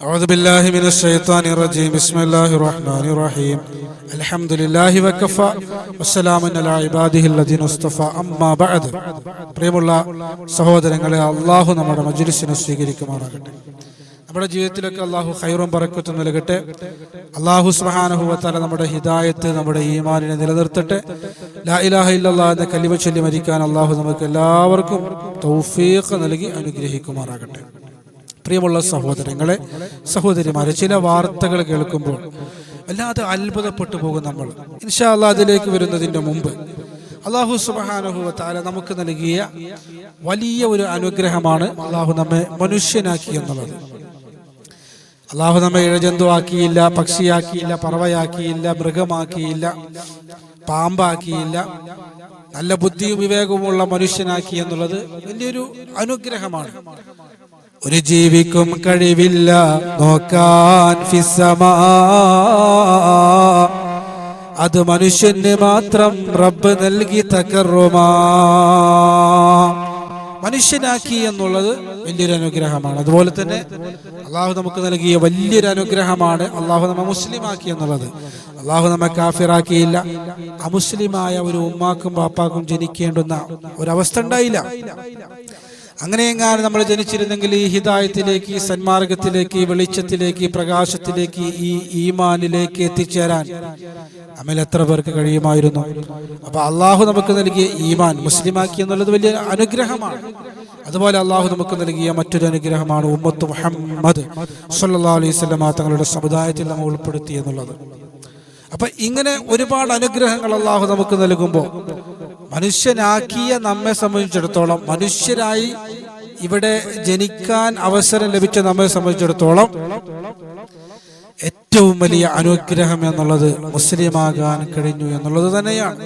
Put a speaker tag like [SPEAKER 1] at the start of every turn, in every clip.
[SPEAKER 1] أعوذ بالله من الشيطان الرجيم بسم الله الرحمن الرحيم الحمد لله وكفى والسلام على عباده الذين اصطفى أما بعد പ്രിയമുള്ള സഹോദരങ്ങളെ അള്ളാഹു നമ്മുടെ മജ്ലിസിനെ സ്വീകരിക്കുമാറാകട്ടെ നമ്മുടെ ജീവിതത്തിലൊക്കെ അള്ളാഹു ഹൈറും പറക്കത്തും നൽകട്ടെ അള്ളാഹു സുബ്ഹാനഹു വതആല നമ്മുടെ ഹിദായത്ത് നമ്മുടെ ഈമാനിനെ നിലനിർത്തട്ടെ ലാ ഇലാഹ ഇല്ലല്ലാഹ് എന്ന കലിമ ചൊല്ലി മരിക്കാൻ അള്ളാഹു നമുക്ക് എല്ലാവർക്കും തൗഫീഖ് നൽകി അനുഗ്രഹിക്കുമാറാകട്ടെ പ്രിയമുള്ള സഹോദരങ്ങളെ സഹോദരിമാരെ ചില വാർത്തകൾ കേൾക്കുമ്പോൾ വല്ലാതെ അത്ഭുതപ്പെട്ടു പോകും നമ്മൾ. ഇൻഷാ അല്ലാ അതിലേക്ക് വരുന്നതിന്റെ മുമ്പ് അള്ളാഹു സുബാനഹു താല നമുക്ക് നൽകിയ വലിയ ഒരു അനുഗ്രഹമാണ് അള്ളാഹു നമ്മെ മനുഷ്യനാക്കി എന്നുള്ളത്. അള്ളാഹു നമ്മെ ഇഴജന്തുവാക്കിയില്ല പക്ഷിയാക്കിയില്ല പറവയാക്കിയില്ല മൃഗമാക്കിയില്ല പാമ്പാക്കിയില്ല നല്ല ബുദ്ധിയും വിവേകവുമുള്ള മനുഷ്യനാക്കി എന്നുള്ളത് വലിയൊരു അനുഗ്രഹമാണ്. ഒരു ജീവിക്കും കഴിവില്ല. നോക്കാൻ ഫിസമാ. അത് മനുഷ്യന് മാത്രം റബ്ബ് നൽകി തകറുമാ മനുഷ്യനാക്കി എന്നുള്ളത് വലിയൊരു അനുഗ്രഹമാണ്. അതുപോലെ തന്നെ അള്ളാഹു നമുക്ക് നൽകിയ വലിയൊരു അനുഗ്രഹമാണ് അള്ളാഹു നമ്മെ മുസ്ലിമാക്കി എന്നുള്ളത്. അള്ളാഹു നമ്മെ കാഫിറാക്കിയില്ല. അമുസ്ലിമായ ഒരു ഉമ്മാക്കും പാപ്പാക്കും ജനിക്കേണ്ടുന്ന ഒരവസ്ഥ ഉണ്ടായില്ല. അങ്ങനെയെങ്ങാനും നമ്മൾ ജനിച്ചിരുന്നെങ്കിൽ ഈ ഹിതായത്തിലേക്ക് ഈ സന്മാർഗത്തിലേക്ക് ഈ വെളിച്ചത്തിലേക്ക് ഈ പ്രകാശത്തിലേക്ക് ഈ ഈമാനിലേക്ക് എത്തിച്ചേരാൻ നമ്മൾ എത്ര പേർക്ക് കഴിയുമായിരുന്നു? അപ്പൊ അള്ളാഹു നമുക്ക് നൽകിയ ഈമാൻ മുസ്ലിമാക്കി എന്നുള്ളത് വലിയ അനുഗ്രഹമാണ്. അതുപോലെ അള്ളാഹു നമുക്ക് നൽകിയ മറ്റൊരു അനുഗ്രഹമാണ് ഉമ്മത്ത് മുഹമ്മദ് സല്ലാ അലൈഹി സ്വലമ തങ്ങളുടെ സമുദായത്തിൽ നമ്മൾ ഉൾപ്പെടുത്തി എന്നുള്ളത്. അപ്പൊ ഇങ്ങനെ ഒരുപാട് അനുഗ്രഹങ്ങൾ അള്ളാഹു നമുക്ക് നൽകുമ്പോൾ മനുഷ്യനാക്കിയ നമ്മെ സംബന്ധിച്ചിടത്തോളം മനുഷ്യരായി ഇവിടെ ജനിക്കാൻ അവസരം ലഭിച്ച നമ്മെ സംബന്ധിച്ചിടത്തോളം ഏറ്റവും വലിയ അനുഗ്രഹം എന്നുള്ളത് മുസ്ലിമാകാൻ കഴിഞ്ഞു എന്നുള്ളത് തന്നെയാണ്.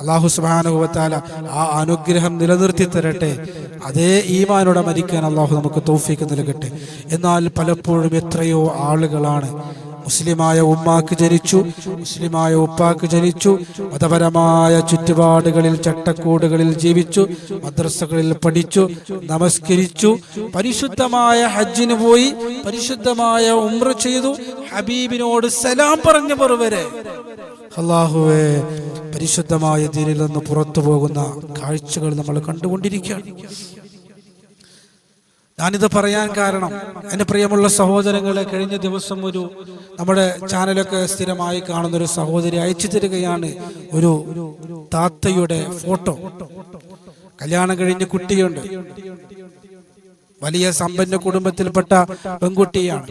[SPEAKER 1] അള്ളാഹു സുബാനുഭവത്താല ആ അനുഗ്രഹം നിലനിർത്തി തരട്ടെ. അതേ ഈമാനോടെ മരിക്കാൻ അള്ളാഹു നമുക്ക് തോഫിക്ക് നൽകട്ടെ. എന്നാൽ പലപ്പോഴും എത്രയോ ആളുകളാണ് മുസ്ലിമായ ഉമ്മാക്ക് ജനിച്ചു മുസ്ലിമായ ഉപ്പാക്ക് ജനിച്ചു മതപരമായ ചുറ്റുപാടുകളിൽ ചട്ടക്കൂടുകളിൽ ജീവിച്ചു മദ്രസകളിൽ പഠിച്ചു നമസ്കരിച്ചു പരിശുദ്ധമായ ഹജ്ജിന് പോയി പരിശുദ്ധമായ ഉമ്ര ചെയ്തു ഹബീബിനോട് സലാം പറഞ്ഞവർ വരെ. അള്ളാഹുവേ പരിശുദ്ധമായ ദീനിൽ നിന്ന് പുറത്തു പോകുന്ന കാഴ്ചകൾ നമ്മൾ കണ്ടുകൊണ്ടിരിക്കുകയാണ്. ഞാനിത് പറയാൻ കാരണം എന്റെ പ്രിയമുള്ള സഹോദരങ്ങളെ കഴിഞ്ഞ ദിവസം ഒരു നമ്മുടെ ചാനലൊക്കെ സ്ഥിരമായി കാണുന്ന ഒരു സഹോദരി അയച്ചു തരികയാണ് ഒരു താത്തയുടെ ഫോട്ടോ. കല്യാണം കഴിഞ്ഞ കുട്ടിയുണ്ട്. വലിയ സമ്പന്ന കുടുംബത്തിൽപ്പെട്ട പെൺകുട്ടിയാണ്.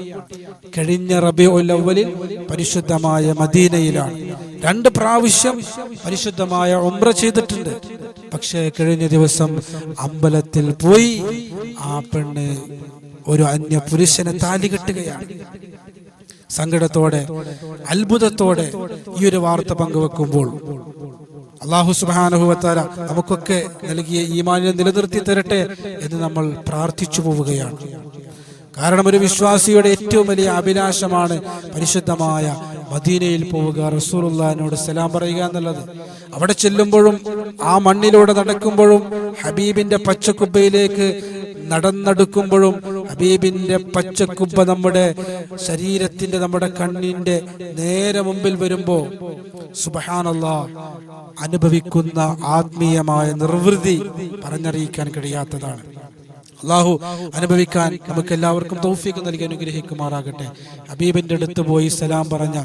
[SPEAKER 1] കഴിഞ്ഞ റബി ഒല്ലവലിൽ പരിശുദ്ധമായ മദീനയിലാണ്. രണ്ട് പ്രാവശ്യം പരിശുദ്ധമായ ഉംറ ചെയ്തിട്ടുണ്ട്. പക്ഷേ കഴിഞ്ഞ ദിവസം അമ്പലത്തിൽ പോയി ആ പെണ്ണ് ഒരു അന്യ പുരുഷനെ താലി കെട്ടുകയാണ്. സങ്കടത്തോടെ അത്ഭുതത്തോടെ ഈ ഒരു വാർത്ത പങ്കുവെക്കുമ്പോൾ അള്ളാഹു സുബാനുഭവത്താര നമുക്കൊക്കെ നൽകിയ ഈമാനിനെ നിലനിർത്തി തരട്ടെ എന്ന് നമ്മൾ പ്രാർത്ഥിച്ചു പോവുകയാണ്. കാരണം ഒരു വിശ്വാസിയുടെ ഏറ്റവും വലിയ അഭിലാഷമാണ് പരിശുദ്ധമായ മദീനയിൽ പോവുക റസൂറുല്ലാനോട് സലാം പറയുക എന്നുള്ളത്. അവിടെ ചെല്ലുമ്പോഴും ആ മണ്ണിലൂടെ നടക്കുമ്പോഴും ഹബീബിന്റെ പച്ചക്കുബയിലേക്ക് നടന്നെടുക്കുമ്പോഴും ഹബീബിന്റെ പച്ചക്കുബ നമ്മുടെ ശരീരത്തിന്റെ നമ്മുടെ കണ്ണിന്റെ നേരെ മുമ്പിൽ വരുമ്പോ സുബഹാനല്ല അനുഭവിക്കുന്ന ആത്മീയമായ നിർവൃതി പറഞ്ഞറിയിക്കാൻ കഴിയാത്തതാണ്. അള്ളാഹു അനുഭവിക്കാൻ നമുക്ക് എല്ലാവർക്കും തൗഫീഖ് നൽകി അനുഗ്രഹിക്കുമാറാകട്ടെ. ഹബീബിന്റെ അടുത്ത് പോയി സലാം പറഞ്ഞ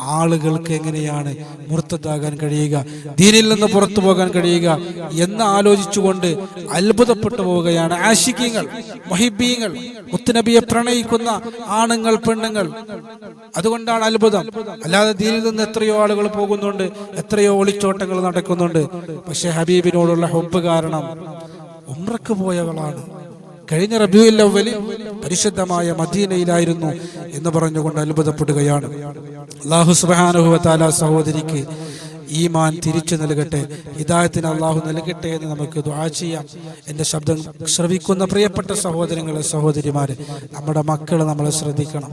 [SPEAKER 1] ആളുകൾക്ക് എങ്ങനെയാണ് മുർത്തത്താകാൻ കഴിയുക ദീനിൽ നിന്ന് പുറത്തു പോകാൻ കഴിയുക എന്ന് ആലോചിച്ചുകൊണ്ട് അത്ഭുതപ്പെട്ടു പോവുകയാണ്. ആശിക്കീങ്ങൾ മൊഹിബീങ്ങൾ മുത്തുനബിയെ പ്രണയിക്കുന്ന ആണുങ്ങൾ പെണ്ണുങ്ങൾ. അതുകൊണ്ടാണ് അത്ഭുതം. അല്ലാതെ ദീനിൽ നിന്ന് എത്രയോ ആളുകൾ പോകുന്നുണ്ട് എത്രയോ ഒളിച്ചോട്ടങ്ങൾ നടക്കുന്നുണ്ട്. പക്ഷെ ഹബീബിനോടുള്ള ഹൊബ് കാരണം ഉമ്രക്ക് പോയവളാണ് കഴിഞ്ഞ റബിയുൽ അവലിൽ പരിശുദ്ധമായ മദീനയിലായിരുന്നു എന്ന് പറഞ്ഞുകൊണ്ട് അത്ഭുതപ്പെടുകയാണ്. അള്ളാഹു സുബാനുഭവത്താല സഹോദരിക്ക് ഈമാൻ തിരിച്ചു നൽകട്ടെ ഹിദായത്തിന് അള്ളാഹു നൽകട്ടെ എന്ന് നമുക്ക് ദുആ ചെയ്യാം. എന്റെ ശബ്ദം ശ്രവിക്കുന്ന പ്രിയപ്പെട്ട സഹോദരങ്ങളെ സഹോദരിമാരെ നമ്മുടെ മക്കൾ നമ്മളെ ശ്രദ്ധിക്കണം.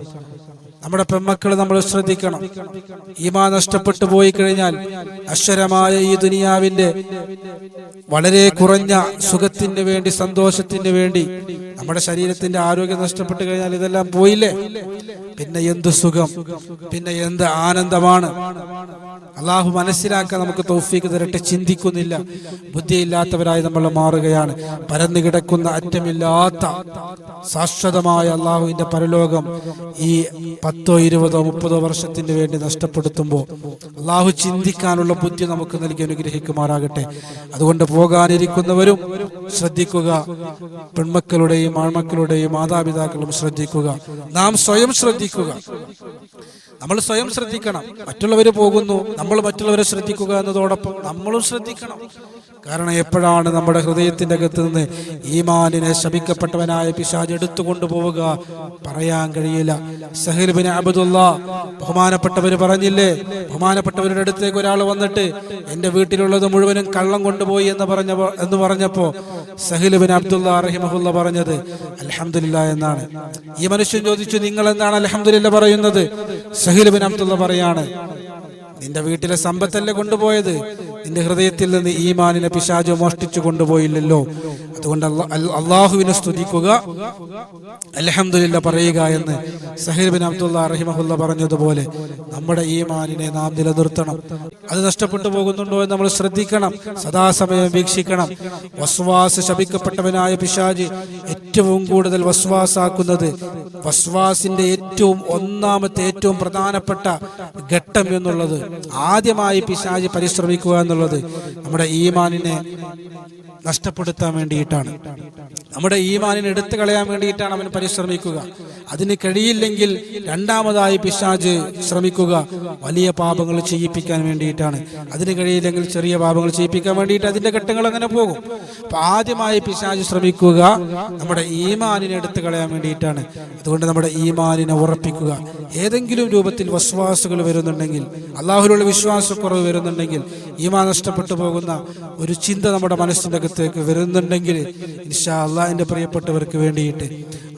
[SPEAKER 1] നമ്മുടെ പെമ്മക്കൾ നമ്മൾ ശ്രദ്ധിക്കണം. ഈമാ നഷ്ടപ്പെട്ടു പോയി കഴിഞ്ഞാൽ അശ്വരമായ ഈ ദുനിയാവിന്റെ വളരെ കുറഞ്ഞ സുഖത്തിന് വേണ്ടി സന്തോഷത്തിന് വേണ്ടി നമ്മുടെ ശരീരത്തിന്റെ ആരോഗ്യം നഷ്ടപ്പെട്ടു കഴിഞ്ഞാൽ ഇതെല്ലാം പോയില്ലേ? പിന്നെ എന്ത് സുഖം? പിന്നെ എന്ത് ആനന്ദമാണ്? അള്ളാഹു മനസ്സിലാക്കാൻ നമുക്ക് തൗഫീക്ക് തരട്ടെ ചിന്തിക്കുന്നില്ല. ബുദ്ധിയില്ലാത്തവരായി നമ്മൾ മാറുകയാണ്. പരന്നു കിടക്കുന്ന അറ്റമില്ലാത്ത ശാശ്വതമായ അള്ളാഹുവിന്റെ പരലോകം ഈ പത്തോ ഇരുപതോ മുപ്പതോ വർഷത്തിന് വേണ്ടി നഷ്ടപ്പെടുത്തുമ്പോൾ അള്ളാഹു ചിന്തിക്കാനുള്ള ബുദ്ധി നമുക്ക് നൽകി അനുഗ്രഹിക്കുമാറാകട്ടെ. അതുകൊണ്ട് പോകാനിരിക്കുന്നവരും ശ്രദ്ധിക്കുക. പെൺമക്കളുടെയും ആൺമക്കളുടെയും മാതാപിതാക്കളും ശ്രദ്ധിക്കുക. നാം സ്വയം ശ്രദ്ധിക്കുക. നമ്മൾ സ്വയം ശ്രദ്ധിക്കണം. മറ്റുള്ളവർ പോകുന്നു നമ്മൾ മറ്റുള്ളവരെ ശ്രദ്ധിക്കുക എന്നതോടൊപ്പം നമ്മളും ശ്രദ്ധിക്കണം. കാരണം എപ്പോഴാണ് നമ്മുടെ ഹൃദയത്തിന്റെ അകത്ത് നിന്ന് ഈമാനിനെ ശപിക്കപ്പെട്ടവനായ പിശാജ് എടുത്തുകൊണ്ടു പോവുക? പറയാൻ കഴിയില്ല. സഹിൽബിൻ അബദുല്ല ബഹുമാനപ്പെട്ടവർ പറഞ്ഞില്ലേ? ബഹുമാനപ്പെട്ടവരുടെ അടുത്തേക്ക് ഒരാൾ വന്നിട്ട് എന്റെ വീട്ടിലുള്ളത് മുഴുവനും കള്ളം കൊണ്ടുപോയി എന്ന് പറഞ്ഞ എന്ന് പറഞ്ഞപ്പോ സഹിൽബിൻ അബ്ദുല്ല റഹിമഹുല്ല പറഞ്ഞത് അലഹമില്ല എന്നാണ്. ഈ മനുഷ്യൻ ചോദിച്ചു നിങ്ങൾ എന്താണ് അലഹമില്ല പറയുന്നത് സഹിൽബിൻ അബ്ദുള്ള പറയാണ് നിന്റെ വീട്ടിലെ സമ്പത്തല്ലേ കൊണ്ടുപോയത്? നിന്റെ ഹൃദയത്തിൽ നിന്ന് ഈമാനിനെ പിശാചോ മോഷ്ടിച്ചു കൊണ്ടുപോയില്ലല്ലോ. അതുകൊണ്ട് അള്ളാഹുവിനെ സ്തുതിക്കുക. അലഹമില്ല പറയുക എന്ന് സഹീർ ബിൻ അബ്ദുള്ള റഹിമഹുല്ല പറഞ്ഞതുപോലെ നമ്മുടെ ഈമാനിനെ നാം നിലനിർത്തണം. അത് നഷ്ടപ്പെട്ടു പോകുന്നുണ്ടോ എന്ന് നമ്മൾ ശ്രദ്ധിക്കണം. സദാസമയം വീക്ഷിക്കണം. വസ്വാസ് ശപിക്കപ്പെട്ടവനായ പിശാജ് ഏറ്റവും കൂടുതൽ വസ്വാസാക്കുന്നത് വസ്വാസിന്റെ ഏറ്റവും ഒന്നാമത്തെ ഏറ്റവും പ്രധാനപ്പെട്ട ഘട്ടം എന്നുള്ളത് ആദ്യമായി പിശാജ് പരിശ്രമിക്കുക എന്നുള്ളത് നമ്മുടെ ഈമാനിനെ നഷ്ടപ്പെടുത്താൻ വേണ്ടിയിട്ടാണ്. നമ്മുടെ ഈമാനിനെ എടുത്തു കളയാൻ വേണ്ടിയിട്ടാണ് അവൻ പരിശ്രമിക്കുക. അതിന് കഴിയില്ലെങ്കിൽ രണ്ടാമതായി പിശാജ് ശ്രമിക്കുക. വലിയ പാപങ്ങൾ ചെയ്യിപ്പിക്കാൻ വേണ്ടിയിട്ടാണ്. അതിന് കഴിയില്ലെങ്കിൽ ചെറിയ പാപങ്ങൾ ചെയ്യിപ്പിക്കാൻ വേണ്ടിയിട്ട് അതിന്റെ ഘട്ടങ്ങൾ അങ്ങനെ പോകും. അപ്പൊ ആദ്യമായി പിശാജ് ശ്രമിക്കുക നമ്മുടെ ഈമാനിനെ എടുത്തു കളയാൻ വേണ്ടിയിട്ടാണ്. അതുകൊണ്ട് നമ്മുടെ ഈമാനിനെ ഉറപ്പിക്കുക. ഏതെങ്കിലും രൂപത്തിൽ വസ്വാസുകൾ വരുന്നുണ്ടെങ്കിൽ അള്ളാഹുലുള്ള വിശ്വാസക്കുറവ് വരുന്നുണ്ടെങ്കിൽ ഈമാൻ നഷ്ടപ്പെട്ടു പോകുന്ന ഒരു ചിന്ത നമ്മുടെ മനസ്സിന്റെ അകത്തേക്ക് വരുന്നുണ്ടെങ്കിൽ ഇൻഷാ അള്ളാഹിന്റെ പ്രിയപ്പെട്ടവർക്ക് വേണ്ടിയിട്ട്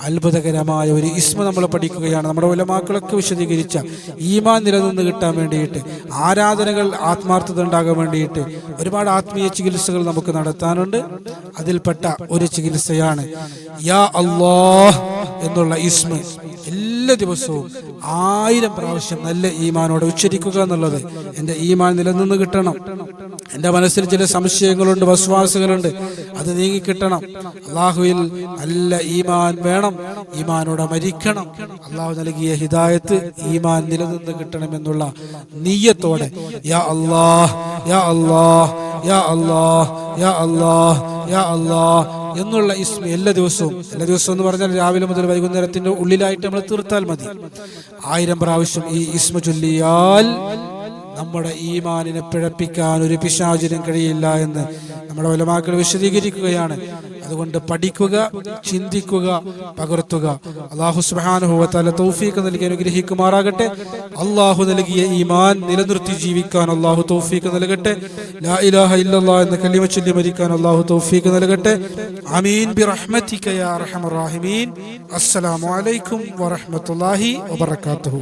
[SPEAKER 1] അത്ഭുതകരമായ ഒരു ഇസ്മ നമ്മൾ പഠിക്കുകയാണ്. നമ്മുടെ ഉലമാക്കളൊക്കെ വിശദീകരിച്ച ഈമാൻ നിലനിന്ന് കിട്ടാൻ വേണ്ടിയിട്ട് ആരാധനകൾ ആത്മാർത്ഥത ഉണ്ടാകാൻ വേണ്ടിയിട്ട് ഒരുപാട് ആത്മീയ ചികിത്സകൾ നമുക്ക് നടത്താനുണ്ട്. അതിൽപ്പെട്ട ഒരു ചികിത്സയാണ് യാ അള്ളാഹ് എന്നുള്ള ഇസ്മ. എല്ലാ ദിവസവും ആയിരം പ്രാവശ്യം നല്ല ഈമാനോടെ ഉച്ചരിക്കുക എന്നുള്ളത് എന്റെ ഈമാൻ നിലനിന്ന് കിട്ടണം. എന്റെ മനസ്സിൽ ചില സംശയങ്ങളുണ്ട് വസ്വാസുകളുണ്ട് അത് നീങ്ങിക്കിട്ടണം അള്ളാഹുവിൽ നല്ല ഈമാൻ വേണം. ഈമാനോടെ മരിക്കണം. അള്ളാഹു നൽകിയ ഹിദായത്ത് ഈമാൻ നിലനിന്ന് കിട്ടണം എന്നുള്ള നീയത്തോടെ യാ അള്ളാഹ് യാ അള്ളാഹ് യാ അള്ളാഹ് യാ അള്ളാഹ് യാ അള്ളാഹ് എന്നുള്ള ഇസ്മി എല്ലാ ദിവസവും. എല്ലാ ദിവസവും എന്ന് പറഞ്ഞാൽ രാവിലെ മുതൽ വൈകുന്നേരത്തിന്റെ ഉള്ളിലായിട്ട് നമ്മൾ തീർത്താൽ മതി. ആയിരം പ്രാവശ്യം ഈ ഇസ്മ ചൊല്ലിയാൽ നമ്മുടെ ഈമാനിനെ പിഴപ്പിക്കാൻ ഒരു പിശാചിനും കഴിയില്ല എന്ന് നമ്മുടെ ഒലമാക്കൾ വിശദീകരിക്കുകയാണ്. അതുകൊണ്ട് പഠിക്കുക ചിന്തിക്കുക പകർത്തുക. അള്ളാഹു സുബാനുഭവത്താല തൗഫീഖ് നൽകി അനുഗ്രഹിക്കുമാറാകട്ടെ. അള്ളാഹു നൽകിയ ഈമാൻ നിലനിർത്തി ജീവിക്കാൻ അള്ളാഹു തൗഫീഖ് നൽകട്ടെ. ലാ ഇലാഹ ഇല്ലല്ലാ എന്ന കലിമ ചൊല്ലി മരിക്കാൻ അള്ളാഹു തൗഫീഖ് നൽകട്ടെ. അമീൻ ബി റഹ്മതിക യാ അർഹമർ റഹീമീൻ. അസ്സലാമു അലൈക്കും വറഹ്മത്തുള്ളാഹി വബറകാതുഹു.